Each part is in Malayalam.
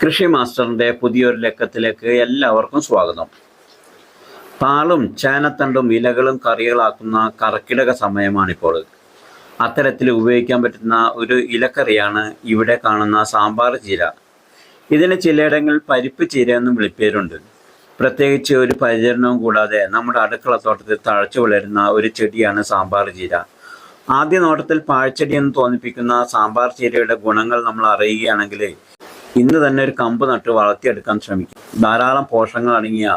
കൃഷി മാസ്റ്ററിന്റെ പുതിയൊരു ലക്കത്തിലേക്ക് എല്ലാവർക്കും സ്വാഗതം. പാളും ചേനത്തണ്ടും ഇലകളും കറികളാക്കുന്ന കറക്കിടക സമയമാണിപ്പോൾ. അത്തരത്തിൽ ഉപയോഗിക്കാൻ പറ്റുന്ന ഒരു ഇലക്കറിയാണ് ഇവിടെ കാണുന്ന സാമ്പാർ ചീര. ഇതിന് ചിലയിടങ്ങളിൽ പരിപ്പ് ചീര എന്നും വിളിപ്പേരുണ്ട്. പ്രത്യേകിച്ച് ഒരു പരിചരണവും കൂടാതെ നമ്മുടെ അടുക്കള തോട്ടത്തിൽ തഴച്ചു വളരുന്ന ഒരു ചെടിയാണ് സാമ്പാർ ചീര. ആദ്യ നോട്ടത്തിൽ പാഴ്ചെടി എന്ന് തോന്നിപ്പിക്കുന്ന സാമ്പാർ ചീരയുടെ ഗുണങ്ങൾ നമ്മൾ അറിയുകയാണെങ്കിൽ ഇന്ന് തന്നെ ഒരു കമ്പ് നട്ട് വളർത്തിയെടുക്കാൻ ശ്രമിക്കും. ധാരാളം പോഷകങ്ങൾ അടങ്ങിയ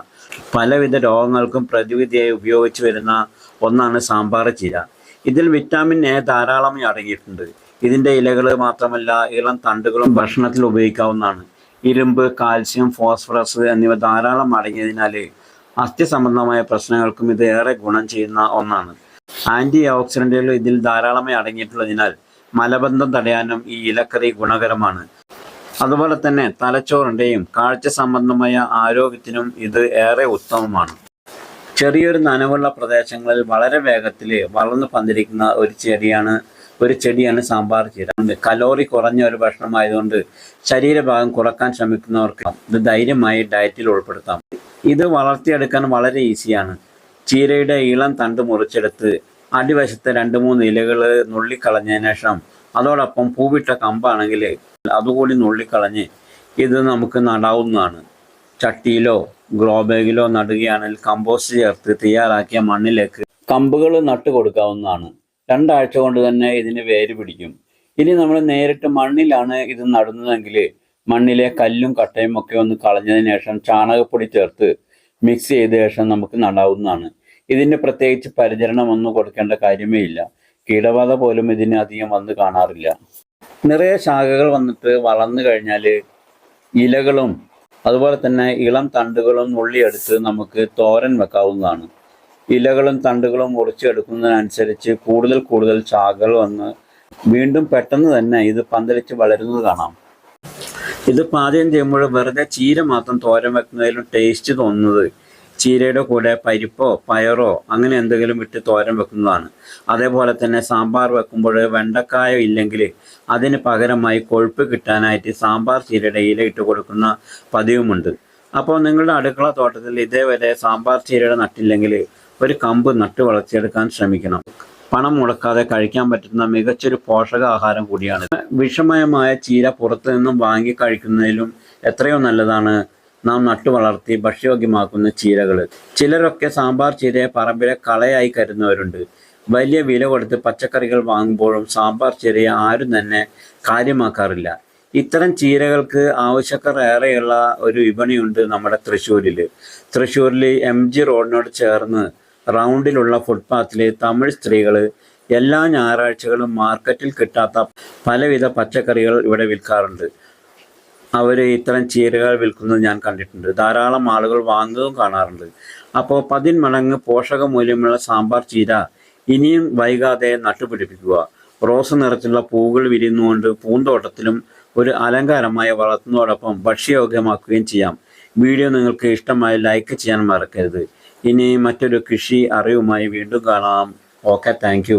പലവിധ രോഗങ്ങൾക്കും പ്രതിവിധിയായി ഉപയോഗിച്ചു വരുന്ന ഒന്നാണ് സാമ്പാർ ചീര. ഇതിൽ വിറ്റാമിൻ എ ധാരാളമായി അടങ്ങിയിട്ടുണ്ട്. ഇതിന്റെ ഇലകൾ മാത്രമല്ല ഇളം തണ്ടുകളും ഭക്ഷണത്തിൽ ഉപയോഗിക്കാവുന്നതാണ്. ഇരുമ്പ് കാൽസ്യം ഫോസ്ഫറസ് എന്നിവ ധാരാളം അടങ്ങിയതിനാൽ അസ്ഥി സംബന്ധമായ പ്രശ്നങ്ങൾക്കും ഇത് ഏറെ ഗുണം ചെയ്യുന്ന ഒന്നാണ്. ആന്റി ഓക്സിഡന്റുകൾ ഇതിൽ ധാരാളമായി അടങ്ങിയിട്ടുള്ളതിനാൽ മലബന്ധം തടയാനും ഈ ഇലക്കറി ഗുണകരമാണ്. അതുപോലെ തന്നെ തലച്ചോറിന്റെയും കാഴ്ച സംബന്ധമായ ആരോഗ്യത്തിനും ഇത് ഏറെ ഉത്തമമാണ്. ചെറിയൊരു നനവുള്ള പ്രദേശങ്ങളിൽ വളരെ വേഗത്തിൽ വളർന്നു പന്തിരിക്കുന്ന ഒരു ചെടിയാണ് ഒരു ചെടിയാണ് സാമ്പാർ ചീര കലോറി കുറഞ്ഞ ഒരു ഭക്ഷണമായതുകൊണ്ട് ശരീരഭാഗം കുറയ്ക്കാൻ ശ്രമിക്കുന്നവർക്ക് ഇത് ധൈര്യമായി ഡയറ്റിൽ ഉൾപ്പെടുത്താം. ഇത് വളർത്തിയെടുക്കാൻ വളരെ ഈസിയാണ്. ചീരയുടെ ഇളം തണ്ട് മുറിച്ചെടുത്ത് അടിവശത്തെ രണ്ട് മൂന്ന് ഇലകൾ നുള്ളിക്കളഞ്ഞതിന് ശേഷം അതോടൊപ്പം പൂവിട്ട കമ്പാണെങ്കിൽ അതുകൂടി നുള്ളിക്കളഞ്ഞ് ഇത് നമുക്ക് നടാവുന്നതാണ്. ചട്ടിയിലോ ഗ്രോ ബാഗിലോ നടുകയാണെങ്കിൽ കമ്പോസ്റ്റ് ചേർത്ത് തയ്യാറാക്കിയ മണ്ണിലേക്ക് കമ്പുകൾ നട്ടു കൊടുക്കാവുന്നതാണ്. രണ്ടാഴ്ച കൊണ്ട് തന്നെ ഇതിന് വേര് പിടിക്കും. ഇനി നമ്മൾ നേരിട്ട് മണ്ണിലാണ് ഇത് നടുന്നതെങ്കിൽ മണ്ണിലെ കല്ലും കട്ടയും ഒക്കെ ഒന്ന് കളഞ്ഞതിന് ശേഷം ചാണകപ്പൊടി ചേർത്ത് മിക്സ് ചെയ്ത ശേഷം നമുക്ക് നടാവുന്നതാണ്. ഇതിന് പ്രത്യേകിച്ച് പരിചരണം ഒന്നും കൊടുക്കേണ്ട കാര്യമേ ഇല്ല. കീടബാധ പോലും ഇതിന് അധികം വന്ന് കാണാറില്ല. നിറയെ ശാഖകൾ വന്നിട്ട് വളർന്നു കഴിഞ്ഞാൽ ഇലകളും അതുപോലെ തന്നെ ഇളം തണ്ടുകളും നുള്ളിയെടുത്ത് നമുക്ക് തോരൻ വെക്കാവുന്നതാണ്. ഇലകളും തണ്ടുകളും മുറിച്ചെടുക്കുന്നതിനനുസരിച്ച് കൂടുതൽ കൂടുതൽ ശാഖകൾ വന്ന് വീണ്ടും പെട്ടെന്ന് തന്നെ ഇത് പന്തലിച്ച് വളരുന്നത് കാണാം. ഇത് പാചകം ചെയ്യുമ്പോൾ വെറുതെ ചീര മാത്രം തോരൻ വെക്കുന്നതിലും ടേസ്റ്റ് തോന്നുന്നത് ചീരയുടെ കൂടെ പരിപ്പോ പയറോ അങ്ങനെ എന്തെങ്കിലും ഇട്ട് തോരൻ വെക്കുന്നതാണ്. അതേപോലെ തന്നെ സാമ്പാർ വെക്കുമ്പോൾ വെണ്ടക്കായോ ഇല്ലെങ്കിൽ അതിന് പകരമായി കൊഴുപ്പ് കിട്ടാനായിട്ട് സാമ്പാർ ചീരയുടെ ഇല ഇട്ട് കൊടുക്കുന്ന പതിവുമുണ്ട്. അപ്പോൾ നിങ്ങളുടെ അടുക്കള തോട്ടത്തിൽ ഇതേവരെ സാമ്പാർ ചീരയുടെ നട്ടില്ലെങ്കിൽ ഒരു കമ്പ് നട്ട് വളർത്തിയെടുക്കാൻ ശ്രമിക്കണം. പണം മുടക്കാതെ കഴിക്കാൻ പറ്റുന്ന മികച്ചൊരു പോഷകാഹാരം കൂടിയാണ്. വിഷമയമായ ചീര പുറത്തു നിന്നും വാങ്ങി കഴിക്കുന്നതിലും എത്രയോ നല്ലതാണ് നാം നട്ടു വളർത്തി ഭക്ഷ്യയോഗ്യമാക്കുന്ന ചീരകൾ ചിലരൊക്കെ സാമ്പാർ ചീരയെ പറമ്പിലെ കളയായി കരുതുന്നവരുണ്ട്. വലിയ വില കൊടുത്ത് പച്ചക്കറികൾ വാങ്ങുമ്പോഴും സാമ്പാർ ചീരയെ ആരും തന്നെ കാര്യമാക്കാറില്ല. ഇത്തരം ചീരകൾക്ക് ആവശ്യക്കാർ ഏറെയുള്ള ഒരു വിപണിയുണ്ട് നമ്മുടെ തൃശ്ശൂരിൽ തൃശ്ശൂരിൽ എം ജി റോഡിനോട് ചേർന്ന് റൗണ്ടിലുള്ള ഫുട്പാത്തിൽ തമിഴ് സ്ത്രീകൾ എല്ലാ ഞായറാഴ്ചകളും മാർക്കറ്റിൽ കിട്ടാത്ത പലവിധ പച്ചക്കറികൾ ഇവിടെ വിൽക്കാറുണ്ട്. അവർ ഇത്തരം ചീരകൾ വിൽക്കുന്നത് ഞാൻ കണ്ടിട്ടുണ്ട്. ധാരാളം ആളുകൾ വാങ്ങുകയും കാണാറുണ്ട്. അപ്പോൾ പതിന്മടങ്ങ് പോഷക മൂല്യമുള്ള സാമ്പാർ ചീര ഇനിയും വൈകാതെ നട്ടുപിടിപ്പിക്കുക. റോസ് നിറത്തിലുള്ള പൂവുകൾ വിരിയുന്നുകൊണ്ട് പൂന്തോട്ടത്തിലും ഒരു അലങ്കാരമായ വളർത്തുന്നതോടൊപ്പം ഭക്ഷ്യയോഗ്യമാക്കുകയും ചെയ്യാം. വീഡിയോ നിങ്ങൾക്ക് ഇഷ്ടമായി ലൈക്ക് ചെയ്യാൻ മറക്കരുത്. ഇനി മറ്റൊരു കൃഷി അറിവുമായി വീണ്ടും കാണാം. Okay thank